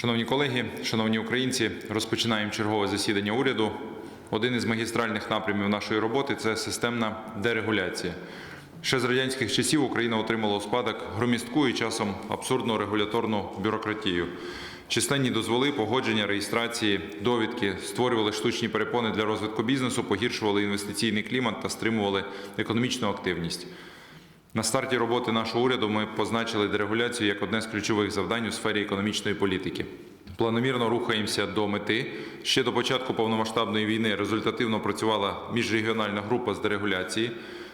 Шановні колеги, шановні українці, розпочинаємо чергове засідання уряду. Один із магістральних напрямів нашої роботи це системна дерегуляція. Ще з радянських часів Україна отримала у спадок громістку і часом абсурдну регуляторну бюрократію. Численні дозволи, погодження, реєстрації, довідки створювали штучні перепони для розвитку бізнесу, погіршували інвестиційний клімат та стримували економічну активність. На старті роботи нашого уряду ми позначили дерегуляцію як одне з ключових завдань у сфері економічної політики. Планомірно рухаємося до мети. Ще до початку повномасштабної війни результативно працювала міжрегіональна група з дерегуляції.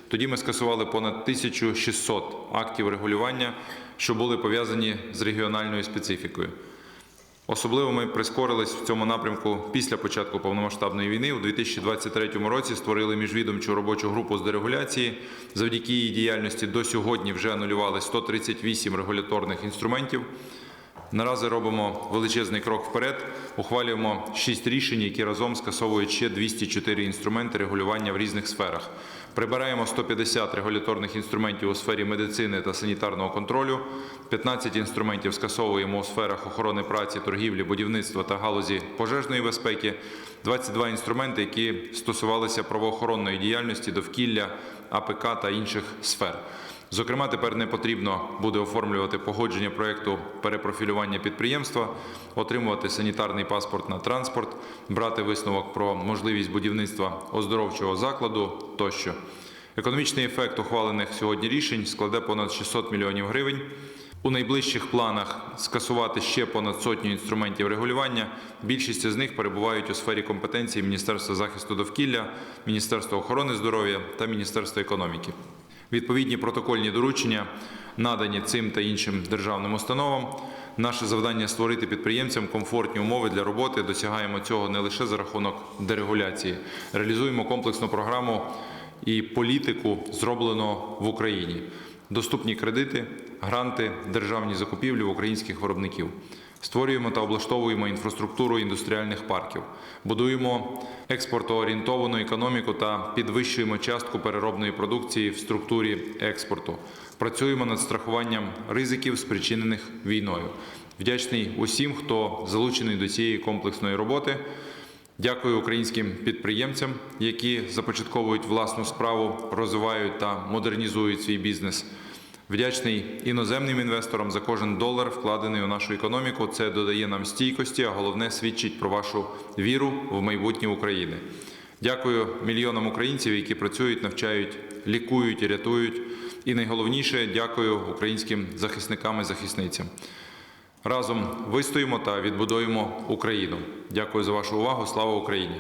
Тоді ми скасували понад 1600 актів регулювання, що були пов'язані з регіональною специфікою. Особливо ми прискорились в цьому напрямку після початку повномасштабної війни. У 2023 році створили міжвідомчу робочу групу з дерегуляції. Завдяки її діяльності до сьогодні вже анулювали 138 регуляторних інструментів. Наразі робимо величезний крок вперед. Ухвалюємо шість рішень, які разом скасовують ще 204 інструменти регулювання в різних сферах. Прибираємо 150 регуляторних інструментів у сфері медицини та санітарного контролю. 15 інструментів скасовуємо у сферах охорони праці, торгівлі, будівництва та галузі пожежної безпеки. 22 інструменти, які стосувалися правоохоронної діяльності, довкілля, АПК та інших сфер. Зокрема, тепер не потрібно буде оформлювати погодження проєкту перепрофілювання підприємства, отримувати санітарний паспорт на транспорт, брати висновок про можливість будівництва оздоровчого закладу тощо. Економічний ефект ухвалених сьогодні рішень складе понад 600 мільйонів гривень. У найближчих планах скасувати ще понад сотню інструментів регулювання. Більшість з них перебувають у сфері компетенції Міністерства захисту довкілля, Міністерства охорони здоров'я та Міністерства економіки. Відповідні протокольні доручення надані цим та іншим державним установам. Наше завдання створити підприємцям комфортні умови для роботи. Досягаємо цього не лише за рахунок дерегуляції, реалізуємо комплексну програму і політику зроблену в Україні. Доступні кредити, гранти, державні закупівлі в українських виробників. Створюємо та облаштовуємо інфраструктуру індустріальних парків, будуємо експортоорієнтовану економіку та підвищуємо частку переробної продукції в структурі експорту. Працюємо над страхуванням ризиків, спричинених війною. Вдячний усім, хто залучений до цієї комплексної роботи. Дякую українським підприємцям, які започатковують власну справу, розвивають та модернізують свій бізнес. Вдячний іноземним інвесторам за кожен долар, вкладений у нашу економіку. Це додає нам стійкості, а головне свідчить про вашу віру в майбутнє України. Дякую мільйонам українців, які працюють, навчають, лікують і рятують. І найголовніше дякую українським захисникам і захисницям. Разом вистоїмо та відбудуємо Україну. Дякую за вашу увагу. Слава Україні!